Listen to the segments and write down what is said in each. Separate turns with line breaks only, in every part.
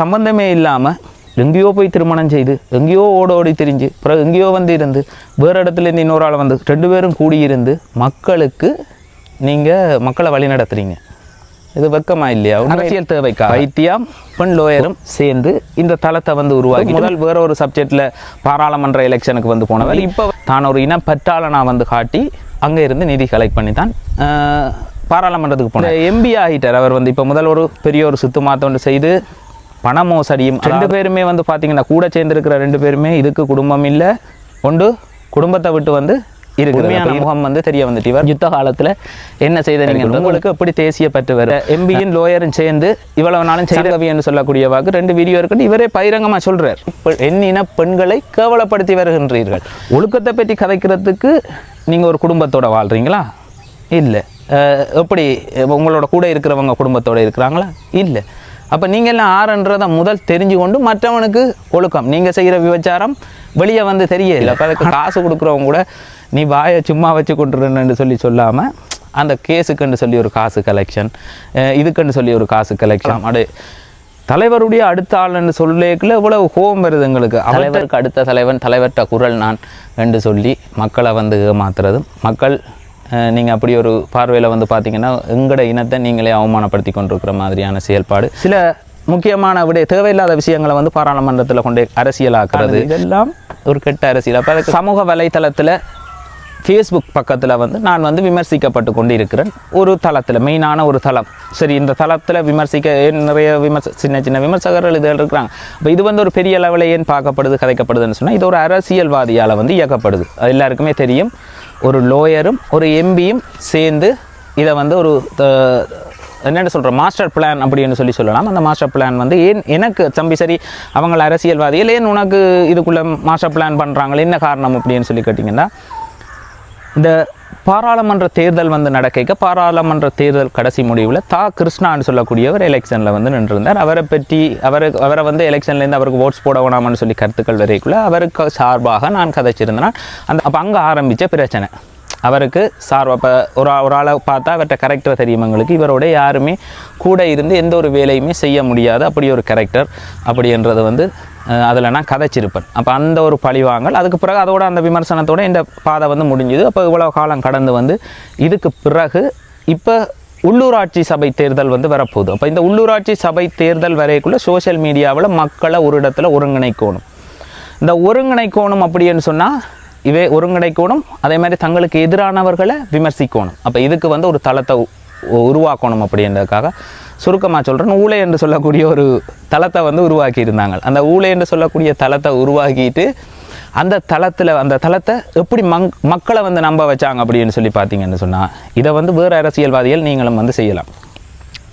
சம்பந்தமே இல்லாமல் எங்கேயோ போய் திருமணம் செய்து எங்கேயோ ஓட ஓடி திரிஞ்சு அப்புறம் எங்கேயோ வந்து இருந்து வேறு இடத்துல இருந்து இன்னொரு ஆள் வந்து ரெண்டு பேரும் கூடியிருந்து மக்களுக்கு நீங்கள் மக்களை வழி நடத்துறீங்க. இது வெக்கமா இல்லையா? அரசியல் தேவைக்கா வைத்தியம் பெண் லோயரும் சேர்ந்து இந்த தளத்தை வந்து உருவாக்கி முதல் வேற ஒரு சப்ஜெக்ட்ல பாராளுமன்ற எலெக்ஷனுக்கு வந்து போனவர் இப்போ தான் ஒரு இனம் பற்றாளனா வந்து காட்டி அங்கே இருந்து நிதி கலெக்ட் பண்ணி தான் பாராளுமன்றத்துக்கு போனார். எம்பி ஆகிட்டார். அவர் வந்து இப்போ முதல் ஒரு பெரிய ஒரு சுத்து மாத்தொண்டு செய்து பண மோசடியும் ரெண்டு பேருமே வந்து பார்த்தீங்கன்னா கூட சேர்ந்திருக்கிற ரெண்டு பேருமே இதுக்கு குடும்பம் இல்லை. ஒன்று குடும்பத்தை விட்டு வந்து இருக்கு உண்மையான முகம் வந்து தெரிய வந்துட்டு இவர். யுத்த காலத்துல என்ன செய்த நீங்க உங்களுக்கு எப்படி தேசிய பற்று வர எம்பியும் லோயரும் சேர்ந்து இவ்வளவு நாளும் செய்தவி என்று சொல்லக்கூடிய வாக்கு ரெண்டு வீடியோ இருக்குன்னு இவரே பகிரங்கமா சொல்றார். இப்ப எண்ணின பெண்களை கேவலப்படுத்தி வருகின்றீர்கள். ஒழுக்கத்தை பற்றி கதைக்கிறதுக்கு நீங்க ஒரு குடும்பத்தோட வாழ்றீங்களா? இல்லை. எப்படி உங்களோட கூட இருக்கிறவங்க குடும்பத்தோட இருக்கிறாங்களா? இல்லை. அப்போ நீங்கள் எல்லாம் ஆறுன்றதை முதல் தெரிஞ்சு கொண்டு மற்றவனுக்கு ஒழுக்கம். நீங்கள் செய்கிற விபச்சாரம் வெளியே வந்து தெரியல. அப்போ அதுக்கு காசு கொடுக்குறவங்க கூட நீ வாயை சும்மா வச்சு கொண்டுருன்னு சொல்லி சொல்லாமல் அந்த கேஸுக்குன்னு சொல்லி ஒரு காசு கலெக்ஷன் இதுக்குன்னு சொல்லி ஒரு காசு கலெக்ஷன் அடு தலைவருடைய அடுத்த ஆள்னு சொல்லேக்கில் இவ்வளவு கோபம் வருது எங்களுக்கு. தலைவருக்கு அடுத்த தலைவன் தலைவர்கிட்ட குரல் நான் என்று சொல்லி மக்களை வந்து ஏமாத்துறதும் மக்கள் நீங்கள் அப்படி ஒரு பார்வையில் வந்து பார்த்தீங்கன்னா எங்கட இனத்தை நீங்களே அவமானப்படுத்தி கொண்டிருக்கிற மாதிரியான செயல்பாடு. சில முக்கியமான விட தேவையில்லாத விஷயங்களை வந்து பாராளுமன்றத்தில் கொண்டு அரசியலாக்குறது. இதெல்லாம் ஒரு கெட்ட அரசியல். அப்போ சமூக வலைத்தளத்தில் ஃபேஸ்புக் பக்கத்தில் வந்து நான் வந்து விமர்சிக்கப்பட்டு கொண்டு இருக்கிறேன் ஒரு தளத்தில் மெயினான ஒரு தளம். சரி இந்த தளத்தில் விமர்சிக்க நிறைய விமர்ச சின்ன சின்ன விமர்சகர்கள் இதில் இருக்கிறாங்க. இப்போ இது வந்து ஒரு பெரிய லெவலில் ஏன் பார்க்கப்படுது கதைக்கப்படுதுன்னு சொன்னால் இது ஒரு அரசியல்வாதியால் வந்து இயக்கப்படுது. அது எல்லாருக்குமே தெரியும். ஒரு லோயரும் ஒரு எம்பியும் சேர்ந்து இதை வந்து ஒரு த- என்னென்னு சொல்கிற மாஸ்டர் பிளான் அப்படின்னு சொல்லி சொல்லலாம். அந்த மாஸ்டர் பிளான் வந்து ஏன் எனக்கு தம்பி சரி அவங்கள அரசியல்வாதியில் ஏன் உனக்கு இதுக்குள்ளே மாஸ்டர் பிளான் பண்ணுறாங்களே என்ன காரணம் அப்படின்னு சொல்லி கேட்டிங்கன்னா இந்த பாராளுமன்ற தேர்தல் வந்து நடக்க பாராளுமன்ற தேர்தல் கடைசி முடிவில் தா. கிருஷ்ணான்னு சொல்லக்கூடியவர் எலெக்ஷனில் வந்து நின்றிருந்தார். அவரை பற்றி அவருக்கு அவரை வந்து எலெக்ஷன்லேருந்து அவருக்கு ஓட்ஸ் போட வேணாம்னு சொல்லி கருத்துக்கள் வரைக்குள்ள அவருக்கு சார்பாக நான் கதைச்சிருந்தேன். அந்த அப்போ அங்கே ஆரம்பித்த பிரச்சனை. அவருக்கு சார் அப்போ ஒரு ஒரு ஆளை பார்த்தா அவர்கிட்ட கேரக்டர் தெரியும் எங்களுக்கு இவரோட யாருமே கூட இருந்து எந்த ஒரு வேலையுமே செய்ய முடியாது. அப்படி ஒரு கேரக்டர் அப்படின்றது வந்து அதில் நான் கதைச்சிருப்பேன். அப்போ அந்த ஒரு பழிவாங்கல் அதுக்கு பிறகு அதோட அந்த விமர்சனத்தோட இந்த பாதை வந்து முடிஞ்சுது. அப்போ இவ்வளோ காலம் கடந்து வந்து இதுக்கு பிறகு இப்போ உள்ளூராட்சி சபை தேர்தல் வந்து வரப்போகுது. அப்போ இந்த உள்ளூராட்சி சபை தேர்தல் வரைக்குள்ள சோஷியல் மீடியாவில் மக்களை ஒரு இடத்துல ஒருங்கிணைக்கணும். இந்த ஒருங்கிணைக்கணும் அப்படின்னு சொன்னால் இவை ஒருங்கிணைக்கணும். அதே மாதிரி தங்களுக்கு எதிரானவர்களை விமர்சிக்கணும். அப்போ இதுக்கு வந்து ஒரு தளத்தை உருவாக்கணும் அப்படின்றதுக்காக சுருக்கமாக சொல்கிறேன் ஊழை என்று சொல்லக்கூடிய ஒரு தளத்தை வந்து உருவாக்கி இருந்தாங்க அந்த ஊழை என்று சொல்லக்கூடிய தளத்தை உருவாக்கிட்டு அந்த தளத்தில் அந்த தளத்தை எப்படி மங் மக்களை வந்து நம்ப வச்சாங்க அப்படின்னு சொல்லி பார்த்தீங்கன்னு சொன்னால் இதை வந்து வேறு அரசியல்வாதிகள் நீங்களும் வந்து செய்யலாம்.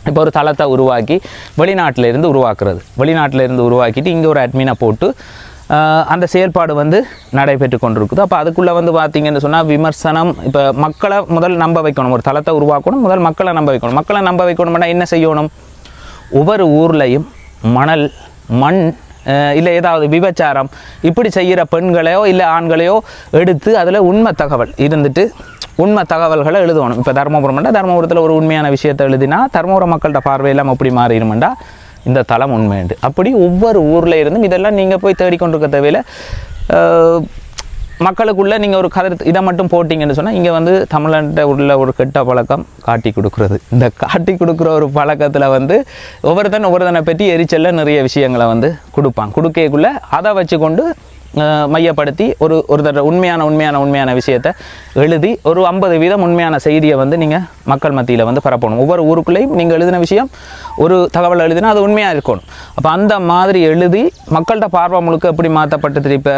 இப்போ ஒரு தளத்தை உருவாக்கி வெளிநாட்டிலேருந்து உருவாக்குறது. வெளிநாட்டிலேருந்து உருவாக்கிட்டு இங்கே ஒரு அட்மினை போட்டு அந்த செயல்பாடு வந்து நடைபெற்று கொண்டிருக்குது. அப்போ அதுக்குள்ளே வந்து பார்த்தீங்கன்னு சொன்னால் விமர்சனம் இப்போ மக்களை முதல் நம்ப வைக்கணும். ஒரு தளத்தை உருவாக்கணும் முதல் மக்களை நம்ப வைக்கணும். மக்களை நம்ப வைக்கணும்னா என்ன செய்யணும்? ஒவ்வொரு ஊர்லேயும் மணல் மண் இல்லை ஏதாவது விபச்சாரம் இப்படி செய்கிற பெண்களையோ இல்லை ஆண்களையோ எடுத்து அதில் உண்மை தகவல் இருந்துட்டு உண்மை தகவல்களை எழுதணும். இப்போ தருமபுரம்ண்டா தருமபுரத்தில் ஒரு உண்மையான விஷயத்தை எழுதினா தருமபுரம் மக்கள்கிட்ட பார்வையெல்லாம் எப்படி மாறிடுமெண்டா இந்த தளம் உண்மையுண்டு அப்படி ஒவ்வொரு ஊரில் இருந்தும் இதெல்லாம் நீங்கள் போய் தேடிக்கொண்டிருக்க தேவையில் மக்களுக்குள்ளே நீங்கள் ஒரு கதை இதை மட்டும் போட்டிங்கன்னு சொன்னால் இங்கே வந்து தமிழ்நாட்டை உள்ள ஒரு கெட்ட பழக்கம் காட்டி கொடுக்குறது. இந்த காட்டி கொடுக்குற ஒரு பழக்கத்தில் வந்து ஒவ்வொருத்தன் ஒவ்வொருத்தனை பற்றி எரிச்சலில் நிறைய விஷயங்களை வந்து கொடுப்பான். கொடுக்கக்குள்ளே அதை வச்சு கொண்டு மையப்படுத்தி ஒரு ஒரு தடவை உண்மையான உண்மையான உண்மையான விஷயத்தை எழுதி ஒரு ஐம்பது வீதம் உண்மையான செய்தியை வந்து நீங்கள் மக்கள் மத்தியில் வந்து பரப்பணும். ஒவ்வொரு ஊருக்குள்ளேயும் நீங்கள் எழுதின விஷயம் ஒரு தகவல் எழுதினா அது உண்மையாக இருக்கணும். அப்போ அந்த மாதிரி எழுதி மக்கள்கிட்ட பார்வை முழுக்க எப்படி மாற்றப்பட்டது இப்போ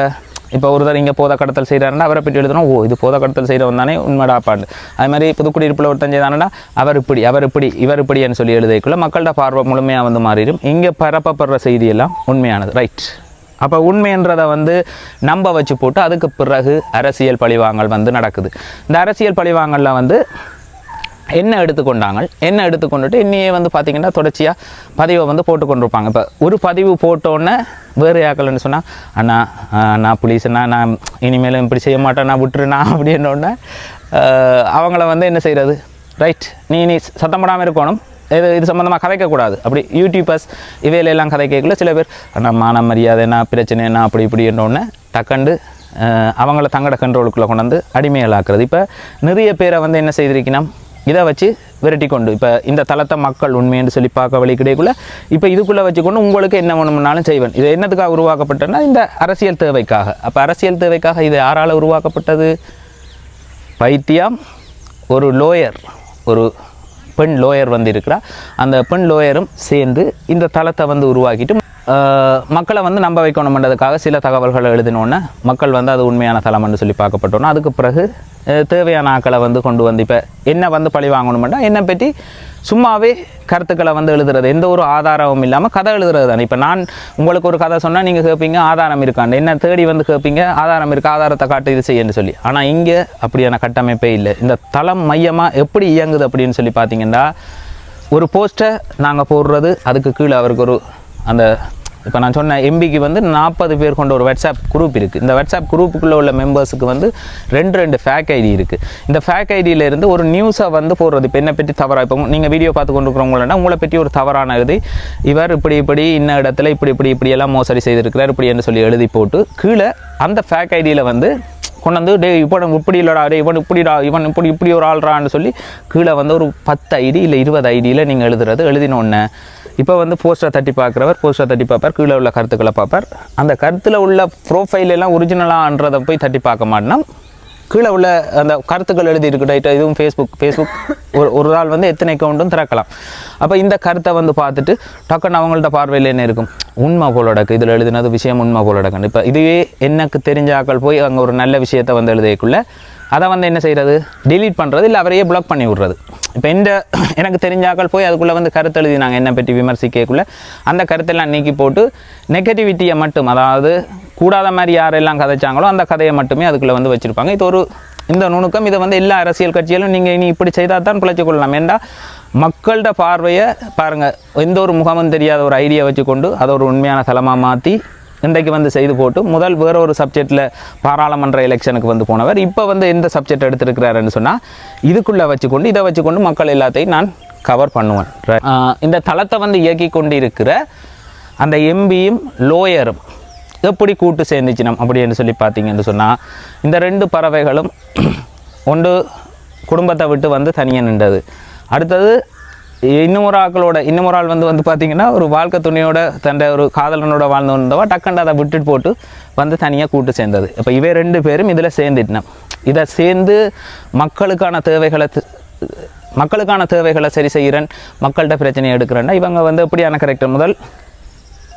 இப்போ ஒருத்தர் இங்கே போத கடத்தல் செய்கிறாருன்னா அவரை பற்றி எழுதணும் ஓ இது போத கடத்தல் செய்கிறவன் தானே உண்மைடாப்பாண்டு அது மாதிரி புதுக்குடியிருப்பில் ஒருத்தன் செய்தானடா அவர் இப்படி அவர் இப்படி இவர் இப்படின்னு சொல்லி எழுதிக்குள்ள மக்கள்கிட்ட பார்வை முழுமையாக வந்து மாறிடும். இங்கே பரப்பப்படுற செய்தியெல்லாம் உண்மையானது. ரைட் அப்போ உண்மைன்றதை வந்து நம்ப வச்சு போட்டு அதுக்கு பிறகு அரசியல் பழிவாங்கல் வந்து நடக்குது. இந்த அரசியல் பழிவாங்கலில் வந்து என்ன எடுத்துக்கொண்டாங்க? என்ன எடுத்துக்கொண்டுட்டு இன்னையே வந்து பார்த்தீங்கன்னா தொடர்ச்சியாக பதிவை வந்து போட்டு கொண்டிருப்பாங்க இப்போ ஒரு பதிவு போட்டோன்னே வேறு யாக்கள்னு சொன்னால் அண்ணா ஆஹ், அண்ணா நான் இனிமேலும் இப்படி செய்ய மாட்டேன் நான் விட்டுருண்ணா அப்படின்னோடனே அவங்கள வந்து என்ன செய்கிறது ரைட் நீ நீ சத்தம் போடாமல் இருக்கணும். இது இது சம்மந்தமாக கதைக்கக்கூடாது. அப்படி யூடியூபர்ஸ் இவையிலெல்லாம் கதை கேட்கல சில பேர் நம்ம மான மரியாதை என்ன பிரச்சனை என்ன? அப்படி இப்படி டக்கண்டு அவங்கள தங்கட கண்ட்ரோலுக்குள்ளே கொண்டு வந்து அடிமைகளாக்குறது. இப்போ நிறைய பேரை வந்து என்ன செய்திருக்கணும் இதை வச்சு விரட்டி கொண்டு இப்போ இந்த தளத்தை மக்கள் உண்மைன்னு சொல்லி பார்க்க வழி கிடைக்குள்ள இப்போ இதுக்குள்ளே வச்சுக்கொண்டு உங்களுக்கு என்ன வேணும்னாலும் செய்வேன். இது என்னத்துக்காக உருவாக்கப்பட்டேன்னா இந்த அரசியல் தேவைக்காக. அப்போ அரசியல் தேவைக்காக இது யாரால் உருவாக்கப்பட்டது? பைத்தியம் ஒரு லோயர் ஒரு பெண் லோயர் வந்து இருக்கிறா அந்த பெண் லோயரும் சேர்ந்து இந்த தளத்தை வந்து உருவாக்கிட்டு மக்களை வந்து நம்ப வைக்கணுமன்றதுக்காக சில தகவல்களை எழுதினோன்னே மக்கள் வந்து அது உண்மையான தளம்னு சொல்லி பார்க்கப்பட்டோன்னா அதுக்கு பிறகு தேவையான ஆக்களை வந்து கொண்டு வந்து இப்போ என்ன வந்து பழி வாங்கணுமெண்டா என்னை பற்றி சும்மாவே கருத்துக்களை வந்து எழுதுறது எந்த ஒரு ஆதாரமும் இல்லாமல் கதை எழுதுறது தானே. இப்போ நான் உங்களுக்கு ஒரு கதை சொன்னால் நீங்கள் கேட்பீங்க ஆதாரம் இருக்காண்டு என்ன தேடி வந்து கேட்பீங்க ஆதாரம் இருக்கு ஆதாரத்தை காட்டு இது செய்யன்னு சொல்லி. ஆனால் இங்கே அப்படியான கட்டமைப்பே இல்லை. இந்த தளம் மையமாக எப்படி இயங்குது அப்படின்னு சொல்லி பார்த்தீங்கன்னா ஒரு போஸ்ட்டை நாங்கள் போடுறது அதுக்கு கீழே அவருக்கு ஒரு அந்த இப்போ நான் சொன்ன எம்பிக்கு வந்து நாற்பது பேர் கொண்ட ஒரு வாட்ஸ்அப் குரூப் இருக்குது இந்த வாட்ஸ்அப் குரூப்புக்குள்ளே உள்ள மெம்பர்ஸுக்கு வந்து ரெண்டு ரெண்டு ஃபேக் ஐடி இருக்குது இந்த ஃபேக் இருந்து ஒரு நியூஸை வந்து போடுறது. இப்போ என்னை பற்றி தவறாக இப்போ நீங்கள் வீடியோ பார்த்து கொண்டு இருக்கிறவங்களா உங்களை பற்றி ஒரு தவறான எழுதி இவர் இப்படி இப்படி இன்ன இடத்துல இப்படி இப்படி இப்படியெல்லாம் மோசடி செய்திருக்கிறார் இப்படி என்று சொல்லி எழுதி போட்டு கீழே அந்த ஃபேக் ஐடியில் வந்து கொண்டு வந்து டே இவன் இப்படி இல்லைடா டே இவன் இப்படிடா இவன் இப்படி இப்படி ஒரு ஆள்றான்னு சொல்லி கீழே வந்து ஒரு பத்து ஐடி இல்லை இருபது ஐடியில் நீங்கள் எழுதுறது. எழுதினோடனே இப்போ வந்து போஸ்டரை தட்டி பார்க்குறவர் போஸ்டரை தட்டி பார்ப்பார் கீழே உள்ள கருத்துக்களை பார்ப்பார். அந்த கருத்தில் உள்ள ப்ரோஃபைல் எல்லாம் ஒரிஜினலான்றதை போய் தட்டி பார்க்க மாட்டோம் கீழே உள்ள அந்த கருத்துக்கள் எழுதி இருக்கு இதுவும் ஃபேஸ்புக் ஃபேஸ்புக் ஒரு ஒரு ஆள் வந்து எத்தனை அக்கௌண்ட்டும் திறக்கலாம். அப்போ இந்த கருத்தை வந்து பார்த்துட்டு டக்குன்னு அவங்கள்ட்ட பார்வையில் என்ன இருக்கும்? உண்மை போலடக்கு இதில் எழுதினது விஷயம் உண்மை போலடக்குன்னு இப்போ இதுவே எனக்கு தெரிஞ்ச ஆக்கள் போய் அங்கே ஒரு நல்ல விஷயத்தை வந்து எழுதியக்குள்ளே அதை வந்து என்ன செய்கிறது டிலீட் பண்ணுறது இல்லை அவரையே பிளாக் பண்ணி விட்றது. இப்போ இந்த எனக்கு தெரிஞ்சாக்கள் போய் அதுக்குள்ளே வந்து கருத்து எழுதினாங்க என்னை பற்றி விமர்சிக்கக்குள்ளே. அந்த கருத்தெல்லாம் நீக்கி போட்டு நெகட்டிவிட்டியை மட்டும் அதாவது கூடாத மாதிரி யாரெல்லாம் கதைச்சாங்களோ அந்த கதையை மட்டுமே அதுக்குள்ளே வந்து வச்சுருப்பாங்க. இது ஒரு இந்த நுணுக்கம் இதை வந்து எல்லா அரசியல் கட்சியிலும் நீங்கள் இனி இப்படி செய்தால் தான் பிழைச்சி கொள்ளலாம். ஏண்டா? மக்கள்கிட்ட பார்வையை பாருங்கள் எந்த ஒரு முகமும் தெரியாத ஒரு ஐடியா வச்சுக்கொண்டு அதை ஒரு உண்மையான தளமாக மாற்றி இன்றைக்கு வந்து செய்து போட்டு முதல் வேற ஒரு சப்ஜெக்டில் பாராளுமன்ற எலெக்ஷனுக்கு வந்து போனவர். இப்போ வந்து எந்த சப்ஜெக்ட் எடுத்திருக்கிறாருன்னு சொன்னால் இதுக்குள்ளே வச்சுக்கொண்டு இதை வச்சுக்கொண்டு மக்கள் எல்லாத்தையும் நான் கவர் பண்ணுவேன். இந்த தளத்தை வந்து இயக்கி கொண்டு இருக்கிற அந்த எம்பியும் லோயரும் எப்படி கூட்டு சேர்ந்துச்சினம் அப்படின்னு சொல்லி பார்த்தீங்கன்னு சொன்னால் இந்த ரெண்டு பறவைகளும் ஒன்று குடும்பத்தை விட்டு வந்து தனியாக நின்றது. அடுத்தது இன்னொரு ஆக்களோட இன்னொரு ஆள் வந்து வந்து பார்த்தீங்கன்னா ஒரு வாழ்க்கை துணையோட தண்டை ஒரு காதலனோட வாழ்ந்து வந்தவா டக்குன்னு அதை விட்டுட்டு போட்டு வந்து தனியாக கூட்டு சேர்ந்தது. இப்போ இவை ரெண்டு பேரும் இதில் சேர்ந்துட்டோம் இதை சேர்ந்து மக்களுக்கான தேவைகளை மக்களுக்கான தேவைகளை சரி செய்கிறேன் மக்கள்கிட்ட பிரச்சனையை எடுக்கிறேன்னா இவங்க வந்து எப்படியான கரெக்டர் முதல்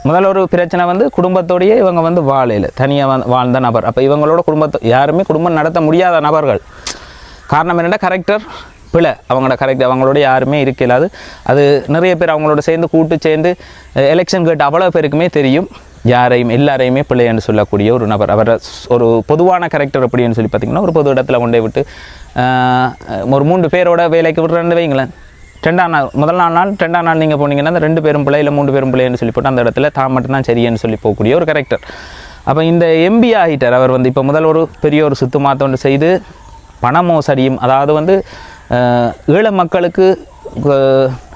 முதல் ஒரு பிரச்சனை வந்து குடும்பத்தோடையே இவங்க வந்து வாழையில் தனியாக வந்து வாழ்ந்த நபர். அப்போ இவங்களோட குடும்பத்தை யாருமே குடும்பம் நடத்த முடியாத நபர்கள். காரணம் என்னென்னா கரெக்டர் பிழை. அவங்களோட கரெக்ட் அவங்களோட யாருமே இருக்கலாது அது நிறைய பேர் அவங்களோட சேர்ந்து கூட்டு சேர்ந்து எலெக்ஷன் கேட்டு அவ்வளோ பேருக்குமே தெரியும். யாரையும் எல்லாரையுமே பிள்ளைன்னு சொல்லக்கூடிய ஒரு நபர். அவரை ஒரு பொதுவான கேரக்டர் அப்படின்னு சொல்லி பார்த்தீங்கன்னா ஒரு பொது இடத்துல கொண்டே விட்டு ஒரு மூன்று பேரோட வேலைக்கு விடுறேன்னு வைங்களேன். ரெண்டாம் நாள் முதல் நாள் நாள் ரெண்டாம் நாள் நீங்கள் போனீங்கன்னா அந்த ரெண்டு பேரும் பிள்ளை இல்லை மூணு பேரும் பிள்ளைன்னு சொல்லி போட்டு அந்த இடத்துல தான் மட்டும்தான் சரியன்னு சொல்லி போகக்கூடிய ஒரு கேரக்டர் அப்போ இந்த எம்பி ஆகிட்டார். அவர் வந்து இப்போ முதல் ஒரு பெரிய ஒரு சுத்து மாத்தொண்டு செய்து பண மோசடியும் அதாவது வந்து ஏழை மக்களுக்கு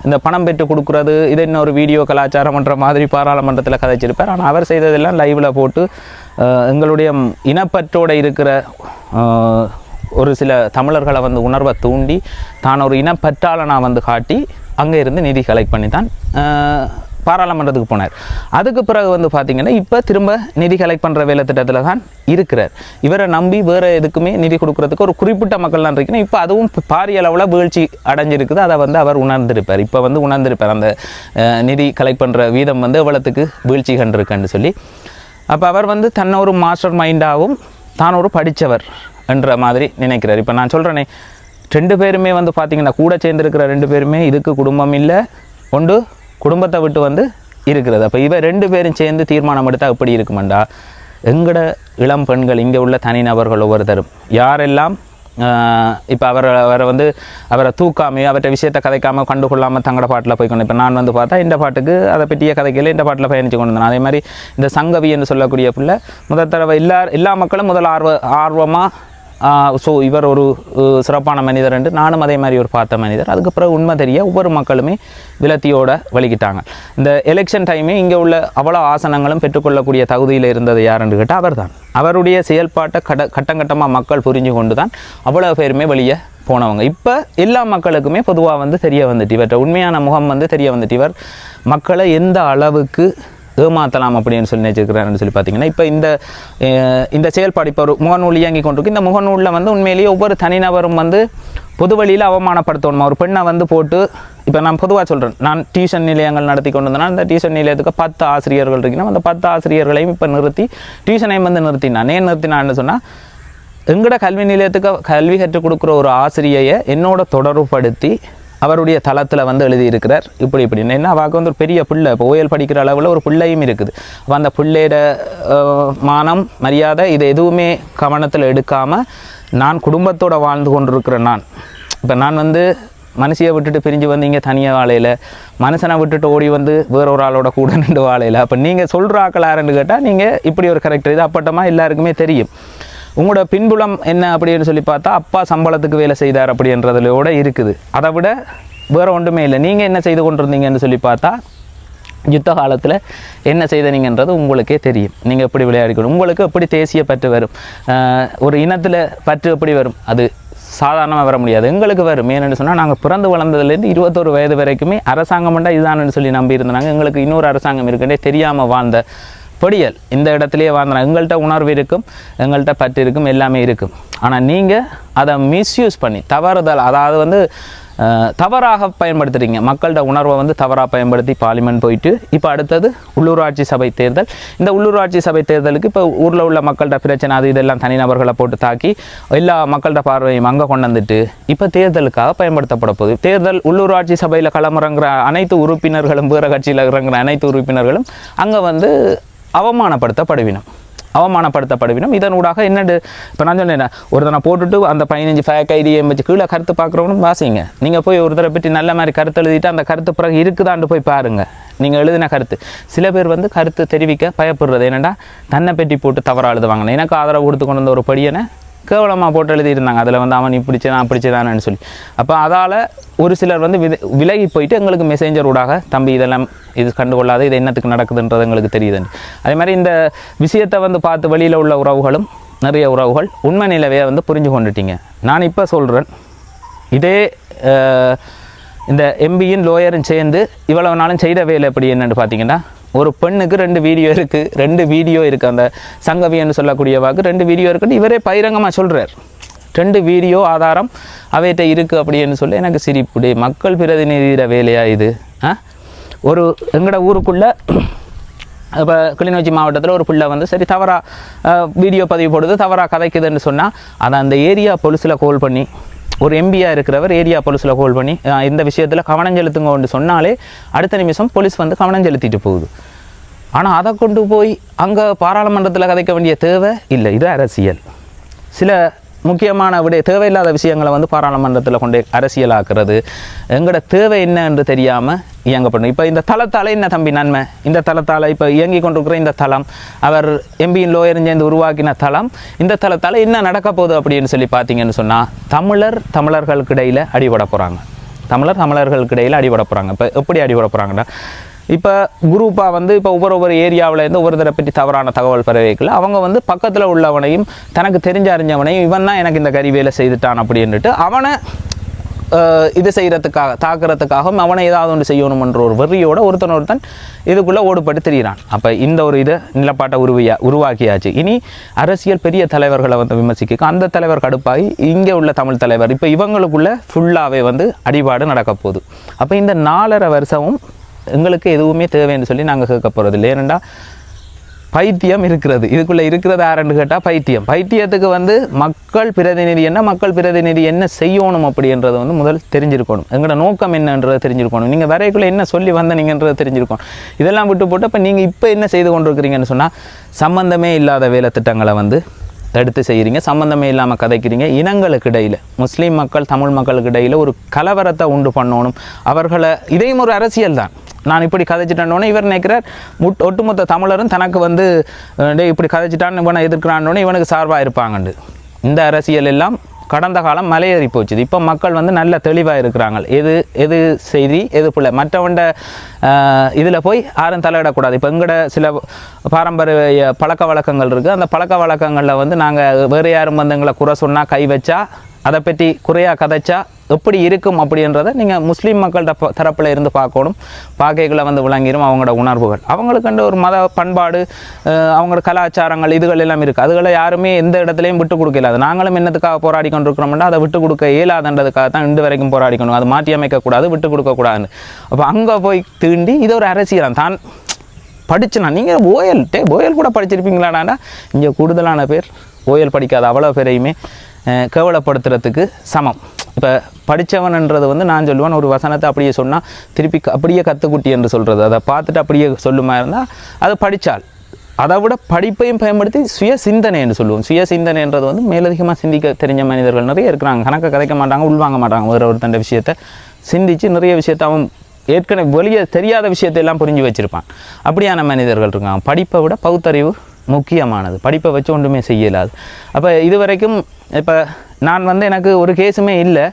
இந்த பணம் பெற்று கொடுக்குறது இது இன்னொரு வீடியோ கலாச்சாரம்ன்ற மாதிரி பாராளுமன்றத்தில் கதைச்சிருப்பார். ஆனால் அவர் செய்ததெல்லாம் லைவில் போட்டு எங்களுடைய இனப்பற்றோடு இருக்கிற ஒரு சில தமிழர்களை வந்து உணர்வை தூண்டி தான் ஒரு இனப்பற்றாளனாக வந்து காட்டி அங்கே இருந்து நிதி கலெக்ட் பண்ணி தான் பாராளுமன்றத்துக்கு போனார். அதுக்கு பிறகு வந்து பார்த்திங்கன்னா இப்போ திரும்ப நிதி கலெக்ட் பண்ணுற வேலை திட்டத்தில் தான் இருக்கிறார். இவரை நம்பி வேறு எதுக்குமே நிதி கொடுக்கறதுக்கு ஒரு குறிப்பிட்ட மக்கள் தான் இப்போ அதுவும் பாரிய அளவில் வீழ்ச்சி அடைஞ்சிருக்குது. அதை வந்து அவர் உணர்ந்திருப்பார். இப்போ வந்து உணர்ந்திருப்பார். அந்த நிதி கலெக்ட் பண்ணுற வீதம் வந்து எவ்வளோத்துக்கு வீழ்ச்சி கண்டிருக்குன்னு சொல்லி. அப்போ அவர் வந்து தன்னை ஒரு மாஸ்டர் மைண்டாகவும் தான் ஒரு படித்தவர் என்ற மாதிரி நினைக்கிறார். இப்போ நான் சொல்கிறேனே ரெண்டு பேருமே வந்து பார்த்திங்கன்னா கூட சேர்ந்துருக்கிற ரெண்டு பேருமே இதுக்கு குடும்பம் இல்லை. ஒன்று குடும்பத்தை விட்டு வந்து இருக்கிறது. அப்போ இவ ரெண்டு பேரும் சேர்ந்து தீர்மானம் எடுத்தால் எப்படி இருக்குமெண்டா? எங்கட இளம் பெண்கள் இங்கே உள்ள தனிநபர்கள் ஒவ்வொருத்தரும். யாரெல்லாம் இப்போ அவரை அவரை வந்து அவரை தூக்காமையோ அவர்கிட்ட விஷயத்தை கதைக்காமல் கண்டுகொள்ளாமல் தங்கட பாட்டில் போய் கொண்டு இப்போ நான் வந்து பார்த்தா இந்த பாட்டுக்கு அதை பற்றிய கதைக்கையில் இந்த பாட்டில் பயணித்து கொண்டு வந்தேன். அதே மாதிரி இந்த சங்கவி என்று சொல்லக்கூடிய பிள்ளை முதல் தடவை எல்லா எல்லா மக்களும் முதல் ஆர்வ ஆர்வமாக ஸோ இவர் ஒரு சிறப்பான மனிதர் என்று நானும் அதே மாதிரி ஒரு பார்த்த மனிதர். அதுக்கு பிறகு உண்மை தெரிய ஒவ்வொரு மக்களுமே விலத்தியோட வலிக்கிட்டாங்க இந்த எலெக்ஷன் டைமே இங்கே உள்ள அவ்வளோ ஆசனங்களும் பெற்றுக்கொள்ளக்கூடிய தகுதியில் இருந்தது யாருன்னு கேட்டால் அவர் தான் அவருடைய செயல்பாட்டை கட கட்டங்கட்டமாக மக்கள் புரிஞ்சு கொண்டு தான் அவ்வளோ பேருமே வெளியே போனவங்க. இப்போ எல்லா மக்களுக்குமே பொதுவாக வந்து தெரிய வந்துட்டு இவற்றை உண்மையான முகம் வந்து தெரிய வந்துட்டு இவர் மக்களை எந்த அளவுக்கு ஏமாத்தலாம் அப்படின்னு சொல்லி நினைச்சிருக்கிறாருன்னு சொல்லி பார்த்தீங்கன்னா இப்போ இந்த இந்த செயல்பாடு இப்போ ஒரு முகநூல் இயங்கி கொண்டிருக்கு. இந்த முகநூலில் வந்து உண்மையிலேயே ஒவ்வொரு தனிநபரும் வந்து பொது வழியில் அவமானப்படுத்தணுமா? ஒரு பெண்ணை வந்து போட்டு இப்போ நான் பொதுவாக சொல்கிறேன் நான் டியூஷன் நிலையங்கள் நடத்தி கொண்டு வந்தேன்னா அந்த டியூஷன் நிலையத்துக்கு பத்து ஆசிரியர்கள் இருக்கணும். அந்த பத்து ஆசிரியர்களையும் இப்போ நிறுத்தி டியூஷனையும் வந்து நிறுத்தினான். ஏன் நிறுத்தினான்னு சொன்னால் எங்கட கல்வி நிலையத்துக்கு கல்வி கற்றுக் கொடுக்குற ஒரு ஆசிரியையை என்னோட தொடர்புபடுத்தி அவருடைய தளத்தில் வந்து எழுதியிருக்கிறார். இப்படி இப்படி. என்ன அவாக்கு வந்து ஒரு பெரிய பிள்ளை. இப்போ ஓயல் படிக்கிற அளவில் ஒரு பிள்ளையும் இருக்குது. அப்போ அந்த பிள்ளையோட மானம் மரியாதை இது எதுவுமே கவனத்தில் எடுக்காமல் நான் குடும்பத்தோடு வாழ்ந்து கொண்டிருக்கிறேன் நான். இப்போ நான் வந்து மனுஷியை விட்டுட்டு பிரிஞ்சு வந்தீங்க தனியாக வாழையில் மனுஷனை விட்டுட்டு ஓடி வந்து வேற ஒரு ஆளோட கூட நின்று வாழையில். அப்போ நீங்கள் சொல்கிற ஆக்கள் யாருன்னு கேட்டால் நீங்கள் இப்படி ஒரு கரெக்டர் இது அப்பட்டமாக எல்லாருக்குமே தெரியும். உங்களோட பின்புலம் என்ன அப்படின்னு சொல்லி பார்த்தா அப்பா சம்பளத்துக்கு வேலை செய்தார் அப்படின்றதுலோட இருக்குது. அதை விட வேறு ஒன்றுமே இல்லை. நீங்கள் என்ன செய்து கொண்டிருந்தீங்கன்னு சொல்லி பார்த்தா யுத்த காலத்தில் என்ன செய்தனீங்கன்றது உங்களுக்கே தெரியும். நீங்கள் எப்படி விளையாடிக்கணும் உங்களுக்கு எப்படி தேசிய பற்று வரும். ஒரு இனத்தில் பற்று எப்படி வரும்? அது சாதாரணமாக வர முடியாது. எங்களுக்கு வரும். ஏன்னு சொன்னால் நாங்கள் பிறந்து வளர்ந்ததுலேருந்து இருபத்தொரு வயது வரைக்குமே அரசாங்கம்ண்டா இதுதான்னு சொல்லி நம்பி இருந்தாங்க எங்களுக்கு இன்னொரு அரசாங்கம் இருக்குன்னே தெரியாமல் வாழ்ந்த பொடியல். இந்த இடத்துலையே வாழ்ந்தாங்க எங்கள்கிட்ட உணர்வு இருக்கும் எங்கள்கிட்ட பற்று இருக்கும் எல்லாமே இருக்கும். ஆனால் நீங்கள் அதை மிஸ்யூஸ் பண்ணி தவறுதல் அதாவது வந்து தவறாக பயன்படுத்துகிறீங்க மக்கள்கிட்ட உணர்வை வந்து தவறாக பயன்படுத்தி பார்லிமெண்ட் போயிட்டு இப்போ அடுத்தது உள்ளூராட்சி சபை தேர்தல். இந்த உள்ளூராட்சி சபை தேர்தலுக்கு இப்போ ஊரில் உள்ள மக்கள்கிட்ட பிரச்சனை அது இதெல்லாம் தனிநபர்களை போட்டு தாக்கி எல்லா மக்கள்கிட்ட பார்வையும் அங்கே கொண்டு வந்துட்டு இப்போ தேர்தலுக்காக பயன்படுத்தப்பட போகுது. தேர்தல் உள்ளூராட்சி சபையில் களமிறங்குற அனைத்து உறுப்பினர்களும் வேறு கட்சியில் இறங்குற அனைத்து உறுப்பினர்களும் அங்கே வந்து அவமானப்படுத்தப்படுவினம். அவமானப்படுத்தப்படுவினம். இதனூடாக என்னடு இப்போ நான் சொன்னேன் ஒருத்தனை போட்டுட்டு அந்த பதினஞ்சு ஃபேக் ஐடியை வச்சு கீழே கருத்து பார்க்குறவனும் வாசிங்க. நீங்கள் போய் ஒருத்தரை பற்றி நல்ல மாதிரி கருத்து எழுதிட்டு அந்த கருத்து பிறகு இருக்குதான்னு போய் பாருங்கள் நீங்கள் எழுதின கருத்து. சில பேர் வந்து கருத்து தெரிவிக்க பயப்படுறது. என்னென்னா தன்னை பெட்டி போட்டு தவறாக எழுதுவாங்க எனக்கு ஆதரவு கொடுத்து கொண்டு வந்த ஒரு படியனை கேவலமாக போட்டு எழுதியிருந்தாங்க. அதில் வந்து அவன் இப்படிச்சு நான் பிடிச்சதானு சொல்லி. அப்போ அதால் ஒரு சிலர் வந்து வித விலகி போயிட்டு எங்களுக்கு மெசேஞ்சர் ஊடாக தம்பி இதெல்லாம் இது கண்டுகொள்ளாத இது என்னத்துக்கு நடக்குதுன்றது எங்களுக்கு தெரியுதுன்னு. அதே மாதிரி இந்த விஷயத்தை வந்து பார்த்து வெளியில் உள்ள உறவுகளும் நிறைய உறவுகள் உண்மை நிலவையை வந்து புரிஞ்சு கொண்டுட்டீங்க. நான் இப்போ சொல்கிறேன் இதே இந்த எம்பியும் லோயரும் சேர்ந்து இவ்வளவு நாளும் செய்த வேலை எப்படி என்னென்னு பார்த்தீங்கன்னா ஒரு பெண்ணுக்கு ரெண்டு வீடியோ இருக்குது ரெண்டு வீடியோ இருக்குது அந்த சங்கவின்னு சொல்லக்கூடிய வாக்கு ரெண்டு வீடியோ இருக்குன்னு இவரே பகிரங்கமாக சொல்கிறார் ரெண்டு வீடியோ ஆதாரம் அவைகிட்ட இருக்குது அப்படின்னு சொல்லி எனக்கு சிரிப்புடி மக்கள் பிரதிநிதியிட வேலையாக இது? ஆ? ஒரு எங்களோட ஊருக்குள்ளே இப்போ கிளிநொச்சி மாவட்டத்தில் ஒரு பிள்ளை வந்து சரி தவறாக வீடியோ பதிவு போடுது தவறாக கதைக்குதுன்னு சொன்னால் அதை அந்த ஏரியா போலீஸில் கால் பண்ணி ஒரு எம்பியாக இருக்கிறவர் ஏரியா போலீஸில் ஹோல்ட் பண்ணி இந்த விஷயத்தில் கவனம் செலுத்துங்கன்னு சொன்னாலே அடுத்த நிமிஷம் போலீஸ் வந்து கவனம் செலுத்திட்டு போகுது. ஆனால் அதை கொண்டு போய் அங்கே பாராளுமன்றத்தில் கதைக்க வேண்டிய தேவை இல்லை. இது அரசியல். சில முக்கியமான விட தேவையில்லாத விஷயங்களை வந்து பாராளுமன்றத்தில் கொண்டு அரசியலாக்குறது. எங்களோட தேவை என்ன என்று தெரியாமல் இயங்கப்படணும். இப்போ இந்த தளத்தால் என்ன தம்பி நன்மை? இந்த தளத்தால் இப்போ இயங்கி கொண்டிருக்கிற இந்த தளம் அவர் எம்பியின் லோயரும் சேர்ந்து உருவாக்கின தளம் இந்த தளத்தால் என்ன நடக்க போகுது அப்படின்னு சொல்லி பார்த்தீங்கன்னு சொன்னால் தமிழர் தமிழர்களுக்கு இடையில் அடிபட போகிறாங்க தமிழர் தமிழர்களுக்கு இடையில் அடிபட போகிறாங்க இப்போ எப்படி அடிபட போகிறாங்கன்னா இப்போ குரூப்பாக வந்து இப்போ ஒவ்வொரு ஒவ்வொரு ஏரியாவிலேருந்து ஒருத்தரை பற்றி தவறான தகவல் பரவிக்கல அவங்க வந்து பக்கத்தில் உள்ளவனையும் தனக்கு தெரிஞ்ச அறிஞ்சவனையும் இவன் தான் எனக்கு இந்த கறி வேலை செய்துட்டான் அப்படின்ட்டு அவனை இது செய்கிறதுக்காக தாக்குறதுக்காகவும் அவனை ஏதாவது ஒன்று செய்யணுமன்ற ஒரு வெறியோட ஒருத்தன் ஒருத்தன் இதுக்குள்ளே ஓடுபட்டு திரியிறான். அப்போ இந்த ஒரு இதை நிலப்பாட்டை உருவியா உருவாக்கியாச்சு. இனி அரசியல் பெரிய தலைவர்களை வந்து விமர்சிக்க அந்த தலைவர் கடுப்பாகி இங்கே உள்ள தமிழ் தலைவர் இப்போ இவங்களுக்குள்ள ஃபுல்லாகவே வந்து அடிபாடு நடக்க போகுது. அப்போ இந்த நாலரை வருஷமும் எங்களுக்கு எதுவுமே தேவைன்னு சொல்லி நாங்கள் கேட்க போகிறது இல்லை ஏனெண்டா பைத்தியம் இருக்கிறது. இதுக்குள்ளே இருக்கிறது யாருன்னு கேட்டால் பைத்தியம். பைத்தியத்துக்கு வந்து மக்கள் பிரதிநிதி என்ன மக்கள் பிரதிநிதி என்ன செய்யணும் அப்படின்றத வந்து முதல் தெரிஞ்சிருக்கணும். எங்களோட நோக்கம் என்னன்றதை தெரிஞ்சிருக்கணும். நீங்கள் வரைக்குள்ளே என்ன சொல்லி வந்தனீங்கன்றதை தெரிஞ்சிருக்கணும். இதெல்லாம் விட்டு போட்டு இப்போ நீங்கள் இப்போ என்ன செய்து கொண்டிருக்கிறீங்கன்னு சொன்னால் சம்மந்தமே இல்லாத வேலை திட்டங்களை வந்து தடுத்து செய்கிறீங்க சம்மந்தமே இல்லாமல் கதைக்கிறீங்க. இனங்களுக்கு இடையில் முஸ்லீம் மக்கள் தமிழ் மக்களுக்கு இடையில் ஒரு கலவரத்தை உண்டு பண்ணணும். அவர்களை இதையும் ஒரு அரசியல் தான் நான் இப்படி கதைச்சிட்டேன்னொன்னே இவர் நினைக்கிறார். முட் ஒட்டுமொத்த தமிழரும் தனக்கு வந்து டேய் இப்படி கதைச்சிட்டான்னு இவனை எதிர்க்கிறான்னொன்னே இவனுக்கு சார்பாக இருப்பாங்கண்டு. இந்த அரசியல் எல்லாம் கடந்த காலம் மலையேறி போச்சுது இப்போ மக்கள் வந்து நல்ல தெளிவாக இருக்கிறாங்க எது எது செய்தி எது பிள்ளை மற்றவண்ட இதில் போய் யாரும் தலையிடக்கூடாது. இப்போ எங்கட சில பாரம்பரிய பழக்க வழக்கங்கள் இருக்குது அந்த பழக்க வழக்கங்களில் வந்து நாங்கள் வேறு யாரும் வந்து எங்களை குறை சொன்னால் கை வச்சா அதை பற்றி குறையாக கதைச்சா எப்படி இருக்கும் அப்படின்றத நீங்கள் முஸ்லீம் மக்கள்கிட்ட ப- இருந்து பார்க்கணும். பார்க்கைகளை வந்து விளங்கிடும் அவங்களோட உணர்வுகள். அவங்களுக்குண்டு ஒரு மத பண்பாடு அவங்களோட கலாச்சாரங்கள் இதுகள் எல்லாம் இருக்குது அதுகளை யாருமே எந்த இடத்துலையும் விட்டு கொடுக்கல. அது நாங்களும் என்னத்துக்காக போராடி கொண்டிருக்கிறோம்னா அதை விட்டு கொடுக்க இயலாதன்றதுக்காக தான் இன்று வரைக்கும் போராடிக்கணும் அது மாற்றி அமைக்கக்கூடாது விட்டு கொடுக்கக்கூடாதுன்னு அப்போ அங்கே போய் தீண்டி இது ஒரு அரசியல். தான் படிச்சுனா நீங்கள் ஓயல் டே ஓயல் கூட படிச்சிருப்பீங்களாடா இங்கே கூடுதலான பேர் ஓயல் படிக்காத அவ்வளோ பேரையுமே கேவலப்படுத்துறதுக்கு சமம். இப்போ படித்தவன்ன்றது வந்து நான் சொல்லுவேன் ஒரு வசனத்தை அப்படியே சொன்னால் திருப்பி அப்படியே கற்றுக்குட்டி என்று சொல்கிறது அதை பார்த்துட்டு அப்படியே சொல்லுமா இருந்தால் அதை படித்தால் அதை விட படிப்பையும் பயன்படுத்தி சுய சிந்தனை என்று சொல்லுவோம். சுய சிந்தனைன்றது வந்து மேலதிகமாக சிந்திக்க தெரிஞ்ச மனிதர்கள் நிறைய இருக்கிறாங்க. கணக்கை கதைக்க மாட்டாங்க உள்வாங்க மாட்டாங்க. வேறு ஒருத்தண்ட விஷயத்தை சிந்தித்து நிறைய விஷயத்தை அவன் ஏற்கனவே வெளியே தெரியாத விஷயத்தை எல்லாம் புரிஞ்சு வச்சுருப்பான். அப்படியான மனிதர்கள் இருக்காங்க. படிப்பை விட பகுத்தறிவு முக்கியமானது. படிப்பை வச்சு ஒன்றுமே செய்யலாது. அப்போ இது வரைக்கும் இப்போ நான் வந்து எனக்கு ஒரு கேஸுமே இல்லை.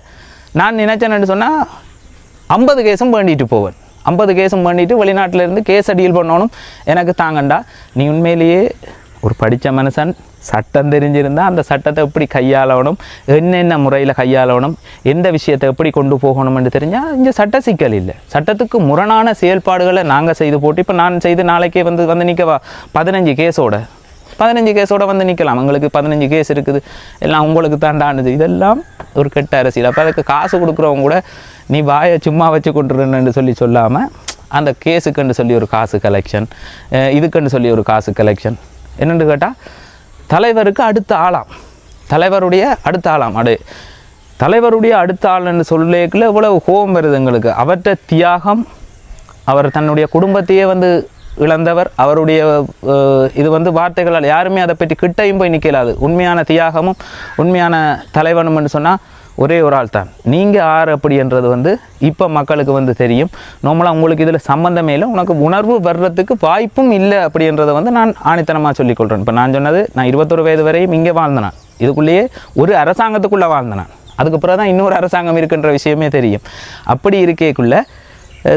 நான் நினைச்சேன்னு சொன்னால் ஐம்பது கேஸும் வேண்டிட்டு போவேன். ஐம்பது கேஸும் பண்ணிட்டு வெளிநாட்டிலேருந்து கேஸை டீல் பண்ணணும். எனக்கு தாங்கண்டா. நீ உண்மையிலேயே ஒரு படித்த மனுஷன் சட்டம் தெரிஞ்சிருந்தால் அந்த சட்டத்தை எப்படி கையாளணும் என்னென்ன முறையில் கையாளணும் எந்த விஷயத்தை எப்படி கொண்டு போகணும்னு தெரிஞ்சால் இங்கே சட்ட சிக்கல் இல்லை. சட்டத்துக்கு முரணான செயல்பாடுகளை நாங்கள் செய்து போட்டு இப்போ நான் செய்து நாளைக்கே வந்து வந்து நிற்கவா பதினஞ்சு கேஸோட. பதினஞ்சு கேஸோட வந்து நிற்கலாம் உங்களுக்கு பதினஞ்சு கேஸ் இருக்குது. எல்லாம் உங்களுக்கு தாண்டானது இதெல்லாம் ஒரு கெட்ட அரசியல். அப்போ அதுக்கு காசு கொடுக்குறவங்க கூட நீ வாயை சும்மா வச்சு கொண்டுருன்னு சொல்லி சொல்லாமல் அந்த கேஸுக்குன்னு சொல்லி ஒரு காசு கலெக்ஷன் இதுக்குன்னு சொல்லி ஒரு காசு கலெக்ஷன் என்னென்னு கேட்டால் தலைவருக்கு அடுத்த ஆளாம். தலைவருடைய அடுத்த ஆளாம். அடு தலைவருடைய அடுத்த ஆள்னு சொல்லேக்குள்ள இவ்வளவு கோபம் வருது எங்களுக்கு. அவற்றை தியாகம் அவர் தன்னுடைய குடும்பத்தையே வந்து இழந்தவர் அவருடைய இது வந்து வார்த்தைகளால் யாருமே அதை பற்றி கிட்டையும் போய் நிற்கலாது உண்மையான தியாகமும் உண்மையான தலைவனும்னு சொன்னால் ஒரே ஒரு ஆள் தான். நீங்கள் ஆறு அப்படின்றது வந்து இப்போ மக்களுக்கு வந்து தெரியும். நார்மலாக உங்களுக்கு இதில் சம்மந்தமே இல்லை. உனக்கு உணர்வு வர்றதுக்கு வாய்ப்பும் இல்லை அப்படின்றத வந்து நான் ஆணித்தனமாக சொல்லிக்கொள்கிறேன் இப்போ நான் சொன்னது நான் இருபத்தொரு வயது வரையும் இங்கே வாழ்ந்தேன்? இதுக்குள்ளேயே ஒரு அரசாங்கத்துக்குள்ளே வாழ்ந்தேன்? அதுக்கு பிறகு தான் இன்னொரு அரசாங்கம் இருக்குன்ற விஷயமே தெரியும். அப்படி இருக்கேக்குள்ள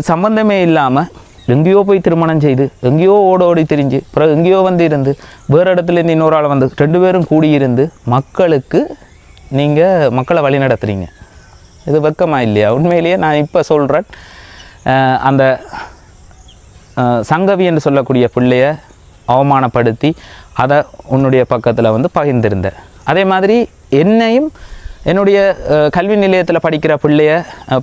சம்மந்தமே இல்லாமல் எங்கேயோ போய் திருமணம் செய்து எங்கேயோ ஓட ஓடி திரிஞ்சு பிறகு எங்கேயோ வந்து இருந்து வேறு இடத்துலேருந்து இன்னொரு ஆள் வந்து ரெண்டு பேரும் கூடியிருந்து மக்களுக்கு நீங்கள் மக்களை வழி நடத்துகிறீங்க இது வெக்கமாக இல்லையா? உண்மையிலேயே நான் இப்போ சொல்கிறேன் அந்த சங்கவி என்று சொல்லக்கூடிய பிள்ளைய அவமானப்படுத்தி அதை உன்னுடைய பக்கத்தில் வந்து பகிர்ந்திருந்த அதே மாதிரி என்னையும் என்னுடைய கல்வி நிலையத்தில் படிக்கிற பிள்ளைய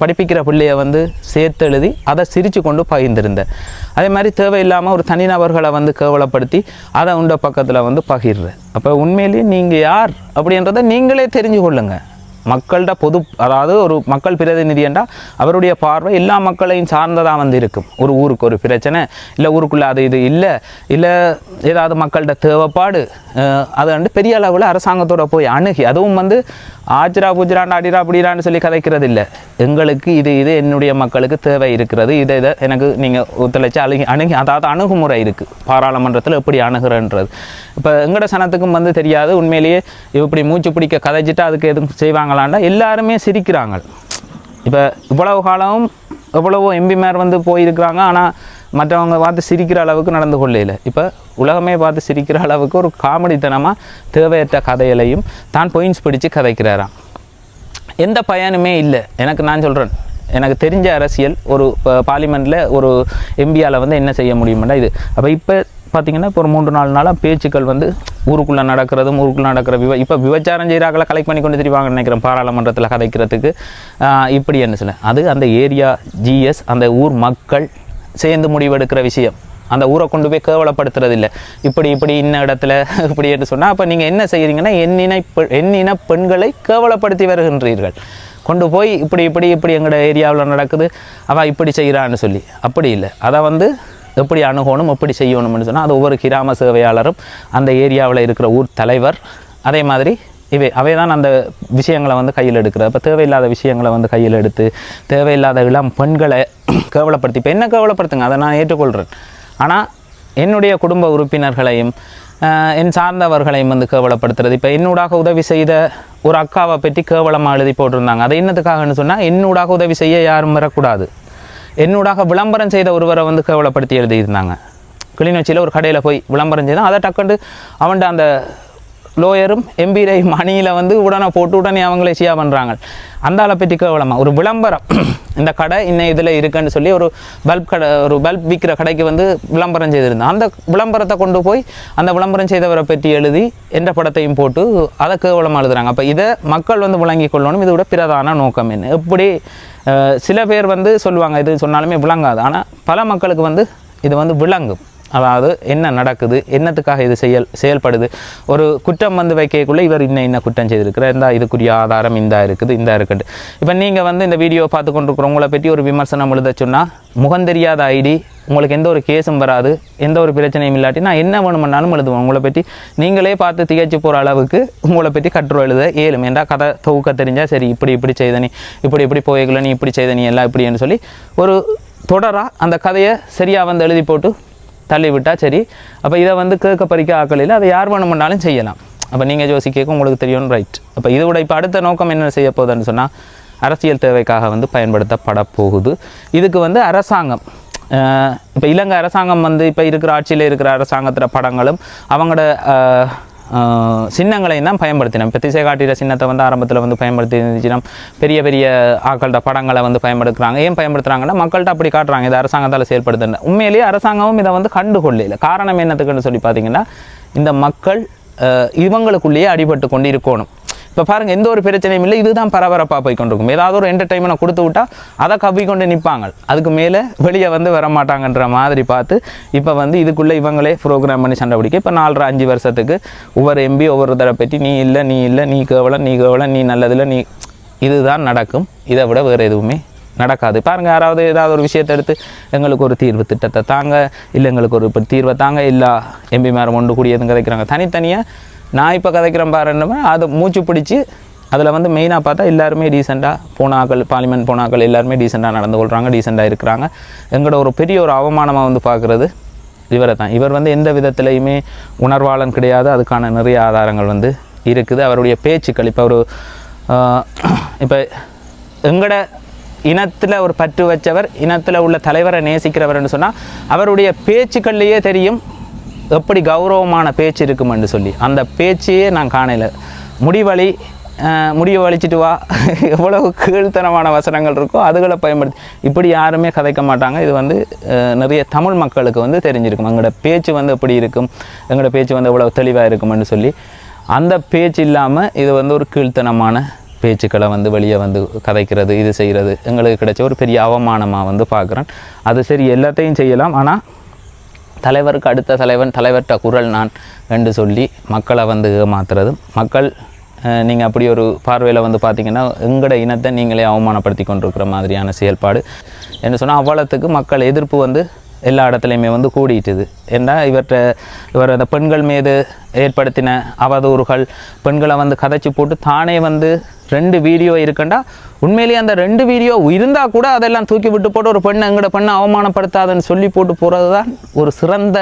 படிப்பிக்கிற பிள்ளைய வந்து சேர்த்து எழுதி அதை சிரித்து கொண்டு பகிர்ந்திருந்தேன். அதே மாதிரி தேவையில்லாமல் ஒரு தனிநபர்களை வந்து கேவலப்படுத்தி அதை உண்ட பக்கத்தில் வந்து பகிர்றேன். அப்போ உண்மையிலேயே நீங்கள் யார் அப்படின்றத நீங்களே தெரிஞ்சு கொள்ளுங்கள் மக்கள்கிட்ட பொது அதாவது ஒரு மக்கள் பிரதிநிதி என்றால் அவருடைய பார்வை எல்லா மக்களையும் சார்ந்ததாக வந்து இருக்கும். ஒரு ஊருக்கு ஒரு பிரச்சனை இல்லை ஊருக்குள்ளே அது இது இல்லை இல்லை ஏதாவது மக்கள்கிட்ட தேவைப்பாடு அதை அது வந்து பெரிய அளவில் அரசாங்கத்தோட போய் அணுகி அதுவும் வந்து ஆச்சிரா புஜ்ரான் அடிரா அப்படிரான்னு சொல்லி கதைக்கிறது இல்லை எங்களுக்கு இது இது என்னுடைய மக்களுக்கு தேவை இருக்கிறது. இதை இதை எனக்கு நீங்கள் ஒத்துழைச்சி அணுகி அணுகி அதாவது அணுகுமுறை இருக்குது பாராளுமன்றத்தில் எப்படி அணுகிறன்றது. இப்போ எங்கட சனத்துக்கும் வந்து தெரியாது. உண்மையிலேயே இப்படி மூச்சு பிடிக்க கதைச்சிட்டு அதுக்கு எதுவும் செய்வாங்களான்னா எல்லாருமே சிரிக்கிறாங்க. இப்போ இவ்வளவு காலம் எவ்வளவோ எம்பிமார் வந்து போயிருக்கிறாங்க. ஆனால் மற்றவங்க பார்த்து சிரிக்கிற அளவுக்கு நடந்து கொள்ளையில் இப்போ உலகமே பார்த்து சிரிக்கிற அளவுக்கு ஒரு காமெடித்தனமாக தேவையற்ற கதைகளையும் தான் பொயின்ஸ் பிடிச்சு கதைக்கிறாராம். எந்த பயனுமே இல்லை. எனக்கு நான் சொல்கிறேன் எனக்கு தெரிஞ்ச அரசியல் ஒரு பார்லிமெண்ட்டில் ஒரு எம்பியால் வந்து என்ன செய்ய முடியுமெண்டா இது. அப்போ இப்போ பார்த்தீங்கன்னா இப்போ ஒரு மூன்று நாலு நாளாக பேச்சுக்கள் வந்து ஊருக்குள்ளே நடக்கிறதும் ஊருக்குள்ளே நடக்கிற விவ இப்போ விபச்சாரம் செய்கிறாக்களை கலெக்ட் பண்ணி கொண்டு திரிவாங்கன்னு நினைக்கிறேன் பாராளுமன்றத்தில் கதைக்கிறதுக்கு. இப்படி என்ன சொல்ல. அது அந்த ஏரியா ஜிஎஸ் அந்த ஊர் மக்கள் சேர்ந்து முடிவெடுக்கிற விஷயம். அந்த ஊரை கொண்டு போய் கேவலப்படுத்துறது இல்லை இப்படி இப்படி இன்ன இடத்துல இப்படி என்று சொன்னால் அப்போ நீங்கள் என்ன செய்கிறீங்கன்னா எண்ணினை எண்ணின பெண்களை கேவலப்படுத்தி வருகின்றீர்கள். கொண்டு போய் இப்படி இப்படி இப்படி எங்களோட ஏரியாவில் நடக்குது. அவள் இப்படி செய்கிறான்னு சொல்லி. அப்படி இல்லை. அதை வந்து எப்படி அணுகணும் எப்படி செய்யணும்னு சொன்னால் அது ஒவ்வொரு கிராம சேவையாளரும் அந்த ஏரியாவில் இருக்கிற ஊர் தலைவர் அதே மாதிரி இவை அவை தான் அந்த விஷயங்களை வந்து கையில் எடுக்கிறது. அப்போ தேவையில்லாத விஷயங்களை வந்து கையில் எடுத்து தேவையில்லாத இளம் பெண்களை கேவலப்படுத்தி இப்போ என்ன கேவலப்படுத்துங்க? அதை நான் ஏற்றுக்கொள்கிறேன் ஆனால் என்னுடைய குடும்ப உறுப்பினர்களையும் என் சார்ந்தவர்களையும் வந்து கேவலப்படுத்துறது. இப்போ என்னூடாக உதவி செய்த ஒரு அக்காவை பற்றி கேவலமாக எழுதி போட்டிருந்தாங்க. அதை என்னத்துக்காகன்னு சொன்னால் என்னூடாக உதவி செய்ய யாரும் வரக்கூடாது. என்னூடாக விளம்பரம் செய்த ஒருவரை வந்து கேவலப்படுத்தி எழுதியிருந்தாங்க. கிளிநொச்சியில் ஒரு கடையில் போய் விளம்பரம் செய்தான். அதை டக்குண்டு அவன்கிட்ட அந்த லோயரும் எம்பிரை மணியில் வந்து உடனே போட்டு உடனே அவங்களே சியா பண்ணுறாங்க அந்த ஆளை பற்றி கேவலமா. ஒரு விளம்பரம். இந்த கடை இன்னும் இதில் இருக்குன்னு சொல்லி ஒரு பல்ப் கடை ஒரு பல்ப் விற்கிற கடைக்கு வந்து விளம்பரம் செய்திருந்தேன். அந்த விளம்பரத்தை கொண்டு போய் அந்த விளம்பரம் செய்தவரை பற்றி எழுதி எந்த படத்தையும் போட்டு அதை கேவலமாக எழுதுறாங்க. அப்போ இதை மக்கள் வந்து விளங்கி கொள்ளணும். இதோட பிரதான நோக்கம் என்ன? எப்படி சில பேர் வந்து சொல்லுவாங்க இது சொன்னாலுமே விளங்காது. ஆனால் பல மக்களுக்கு வந்து இது வந்து விளங்கும். அதாவது என்ன நடக்குது என்னத்துக்காக இது செயல் செயல்படுது? ஒரு குற்றம் வந்து வைக்கக்குள்ளே இவர் இன்ன இன்ன குற்றம் செய்திருக்கிறார்? இந்த இதுக்குரிய ஆதாரம் இந்த இருக்குது இந்த இருக்குது இப்போ நீங்கள் வந்து இந்த வீடியோ பார்த்து கொண்டிருக்கிறவங்கள பற்றி ஒரு விமர்சனம் எழுத சொன்னால் முகம் தெரியாத ஐடி உங்களுக்கு எந்த ஒரு கேஸும் வராது எந்த ஒரு பிரச்சனையும் இல்லாட்டி நான் என்ன வேணுமென்னாலும் எழுதுவேன். உங்களை பற்றி நீங்களே பார்த்து திகைச்சு போகிற அளவுக்கு உங்களை பற்றி கட்டுரை எழுத ஏழும். என்றால் கதை தொகுக்க தெரிஞ்சால் சரி இப்படி இப்படி செய்த நீ இப்படி இப்படி போய்க்கல நீ இப்படி செய்த நீ எல்லாம் இப்படின்னு சொல்லி ஒரு தொடராக அந்த கதையை சரியாக வந்து எழுதி போட்டு தள்ளிவிட்டால் சரி. அப்போ இதை வந்து கேட்க பறிக்க ஆக்கலையில் அதை யார் வேணுமென்னாலும் செய்யலாம். அப்போ நீங்கள் ஜோசிக்க உங்களுக்கு தெரியும் ரைட் அப்போ இதோட இப்போ அடுத்த நோக்கம் என்ன செய்ய போகுதுன்னு சொன்னால் அரசியல் தேவைக்காக வந்து பயன்படுத்தப்பட போகுது. இதுக்கு வந்து அரசாங்கம் இப்போ இலங்கை அரசாங்கம் வந்து இப்போ இருக்கிற ஆட்சியில் இருக்கிற அரசாங்கத்தில் படங்களும் அவங்களோட சின்னங்களையும் தான் பயன்படுத்தினோம். இப்போ திசை காட்டிற சின்னத்தை வந்து ஆரம்பத்தில் வந்து பயன்படுத்தி இருந்துச்சுன்னா பெரிய பெரிய ஆக்கள்கிட்ட படங்களை வந்து பயன்படுத்துகிறாங்க ஏன் பயன்படுத்துகிறாங்கன்னா மக்கள்கிட்ட அப்படி காட்டுறாங்க. இதை அரசாங்கத்தால் செயல்படுத்துன்னு. உண்மையிலேயே அரசாங்கமும் இதை வந்து கண்டுகொள்ளல. காரணம் என்னத்துக்குன்னு சொல்லி பார்த்தீங்கன்னா இந்த மக்கள் இவங்களுக்குள்ளேயே அடிபட்டு கொண்டு இருக்கணும் இப்போ பாருங்கள் எந்த ஒரு பிரச்சனையும் இல்லை. இதுதான் பரபரப்பாக போய் கொண்டிருக்கும் ஏதாவது ஒரு என்டர்டைன்மெண்ட் கொடுத்து விட்டா அதை கவி கொண்டு நிற்பாங்க அதுக்கு மேலே வெளியே வந்து வர மாட்டாங்கன்ற மாதிரி பார்த்து இப்போ வந்து இதுக்குள்ளே இவங்களே ப்ரோக்ராம் பண்ணி சண்டை பிடிக்க இப்போ நாலரை அஞ்சு வருஷத்துக்கு ஒவ்வொரு எம்பி ஒவ்வொரு தடவை பற்றி நீ இல்லை நீ இல்லை நீ கேவலம் நீ கேவலம் நீ நல்லதில்லை நீ இதுதான் நடக்கும். இதை விட வேறு எதுவுமே நடக்காது. பாருங்கள் யாராவது ஏதாவது ஒரு விஷயத்தை எடுத்து எங்களுக்கு ஒரு தீர்வு திட்டத்தை தாங்க இல்லை எங்களுக்கு ஒரு இப்போ தீர்வை தாங்க இல்லை எம்பி மேரம் ஒன்று கூடியதுன்னு எதுவும் கதைக்கிறாங்க. தனித்தனியாக நான் இப்போ கதைக்கிறேன் பாருன்னு அதை மூச்சு பிடிச்சி அதில் வந்து மெயினாக பார்த்தா எல்லாருமே டீசெண்டாக போனாக்கள் பார்லிமெண்ட் போனாக்கள் எல்லாருமே டீசெண்டாக நடந்து கொள்கிறாங்க டீசெண்டாக இருக்கிறாங்க. எங்களோட ஒரு பெரிய ஒரு அவமானமாக வந்து பார்க்குறது இவரை தான். இவர் வந்து எந்த விதத்துலையுமே உணர்வாளன் கிடையாது. அதுக்கான நிறைய ஆதாரங்கள் வந்து இருக்குது. அவருடைய பேச்சுக்கள் இப்போ ஒரு இப்போ எங்களோட இனத்தில் ஒரு பற்று வச்சவர் இனத்தில் உள்ள தலைவரை நேசிக்கிறவர்னு சொன்னால் அவருடைய பேச்சுக்கள்லேயே தெரியும் எப்படி கௌரவமான பேச்சு இருக்கும்னு சொல்லி. அந்த பேச்சையே நான் காணல. முடிவழி அஹ், முடிய வலிச்சிட்டு வா. எவ்வளவு கீழ்த்தனமான வசனங்கள் இருக்கோ அதுகளை பயன்படுத்தி. இப்படி யாருமே கதைக்க மாட்டாங்க. இது வந்து நிறைய தமிழ் மக்களுக்கு வந்து தெரிஞ்சிருக்கும். எங்களோட பேச்சு வந்து எப்படி இருக்கும்? எங்களோட பேச்சு வந்து எவ்வளோ தெளிவாக இருக்குமென்னு சொல்லி. அந்த பேச்சு இல்லாமல் இது வந்து ஒரு கீழ்த்தனமான பேச்சுக்களை வந்து வெளியே வந்து கதைக்கிறது இது செய்கிறது. எங்களுக்கு கிடைச்ச ஒரு பெரிய அவமானமாக வந்து பார்க்குறேன். அது சரி எல்லாத்தையும் செய்யலாம். ஆனால் தலைவருக்கு அடுத்த தலைவன் தலைவர்கிட்ட குரல் நான் என்று சொல்லி மக்களை வந்து ஏமாத்துறது மக்கள் நீங்கள் அப்படி ஒரு பார்வையில் வந்து பார்த்தீங்கன்னா எங்களோட இனத்தை நீங்களே அவமானப்படுத்தி கொண்டிருக்கிற மாதிரியான செயல்பாடு. என்ன சொன்னால் அவ்வளோத்துக்கு மக்கள் எதிர்ப்பு வந்து எல்லா இடத்துலையுமே வந்து கூடிட்டுது. ஏன்னா இவர்கிட்ட இவர் அந்த பெண்கள் மீது ஏற்படுத்தின அவதூறுகள் பெண்களை வந்து கதைச்சி போட்டு தானே வந்து ரெண்டு வீடியோ இருக்குண்டா? உண்மையிலேயே அந்த ரெண்டு வீடியோ இருந்தால் கூட அதெல்லாம் தூக்கி விட்டு போட்டு ஒரு பெண்ணை எங்கட பெண்ணை அவமானப்படுத்தாதுன்னு சொல்லி போட்டு போகிறது தான் ஒரு சிறந்த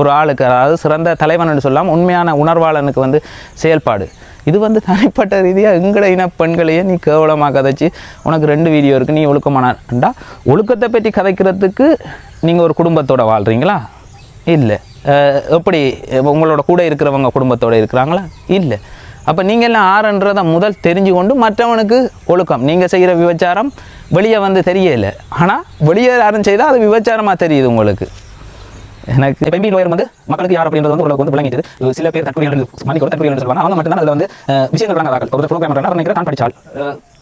ஒரு ஆளுக்கு அதாவது சிறந்த தலைவன் சொல்லலாம் உண்மையான உணர்வாளனுக்கு வந்து செயல்பாடு. இது வந்து தனிப்பட்ட ரீதியாக எங்களை இன பெண்களையே நீ கேவலமாக கதைச்சி உனக்கு ரெண்டு வீடியோ இருக்குது நீ ஒழுக்கமானண்டா ஒழுக்கத்தை பற்றி கதைக்கிறதுக்கு நீங்கள் ஒரு குடும்பத்தோடு வாழ்கிறீங்களா இல்லை. எப்படி உங்களோட கூட இருக்கிறவங்க குடும்பத்தோட இருக்கிறாங்களா? இல்லை. அப்போ நீங்கள் எல்லாம் ஆறுன்றதை முதல் தெரிஞ்சு கொண்டு மற்றவனுக்கு ஒழுக்கம். நீங்கள் செய்கிற விபச்சாரம் வெளியே வந்து தெரியலை. ஆனால் வெளியே யாரும் செய்தால் அது விபச்சாரமாக தெரியுது உங்களுக்கு. எனக்கு இப்போ எம்பி லோயர் வந்து மக்களுக்கு யார் அப்படின்றது வந்து உங்களுக்கு வந்து விளங்கிட்டு சில பேர் தற்கொலை மன்னிக்கோ தற்கொலை சொல்லுவாங்க. அவங்க மட்டும் தான் அதில் வந்து விஷயங்கள் வழங்காதார்கள் ஒரு ப்ரோக்ராம் பண்ணுறாங்க நினைக்கிறேன் நான் படித்தால்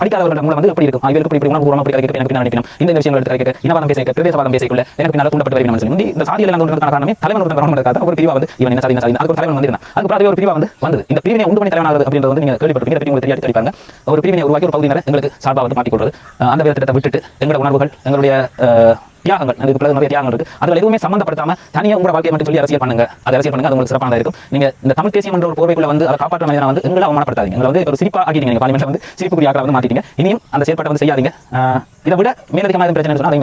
படிக்காதவர்கள் மூலம் வந்து எப்படி இருக்கும்? இவருக்கு இப்படி உணவு உணர்வு அப்படி கிடைக்க எனக்கு நினைக்கணும். இந்த விஷயங்கள் எடுத்து கிடைக்க இனவாதம் பேசிக்க பிரதேசவாதம் பேசக்குள்ள எனக்கு பின்னால் தூண்டப்பட்டு வருகிறேன் சொல்லி இந்த சாதியில் எல்லாம் தோன்றதுக்கான காரணமே தலைவன் ஒருத்தன் இருக்காது. ஒரு பிரிவா வந்து இவன் என்ன சாதி சாதி அதுக்கு ஒரு தலைவன் வந்து அதுக்கு பிறகு ஒரு பிரிவா வந்து வந்தது. இந்த பிரிவினை உண்டு பண்ணி தலைவனாகுது அப்படின்றது வந்து நீங்கள் கேள்விப்பட்டிருக்கீங்க இதை உங்களுக்கு தெரியாது தெரிவிப்பாங்க ஒரு பிரிவினை உருவாக்கி ஒரு பகுதியினர் எங்களுக்கு சார்பாக வந்து மாட்டிக் கொள்வது அந்த விதத்தை விட்டுட்டு எங்களோட உணர்வுகள் எங்களுடைய தியாகங்கள் அதுக்கு பிறகு நிறைய தியாகங்கள் இருக்கு. அதில் எதுவுமே சம்மந்தப்படுத்தாம தனியாக உங்களோட வாழ்க்கையை மட்டும் சொல்லி அரசியல் பண்ணுங்க. அது அரசியல் பண்ணுங்க அது உங்களுக்கு சிறப்பானதாக இருக்கும். நீங்க இந்த தமிழ் தேசியம் என்ற ஒரு போர்வைக்குள்ள வந்து அதை காப்பாற்ற மனிதனை வந்து எங்களை அவமானப்படுத்தாதீங்க. எங்களை வந்து ஒரு சிரிப்பா ஆக்கிட்டீங்க. நீங்க பார்லிமெண்ட்ல வந்து சிரிப்புக்குரிய ஆக்களை வந்து மாத்திட்டீங்க. இனியும் அந்த செயற்பாட்டை வந்து செய்யாதீங்க. ஆஹ் இதை விட மேலதிகமாக பிரச்சனை சொன்னா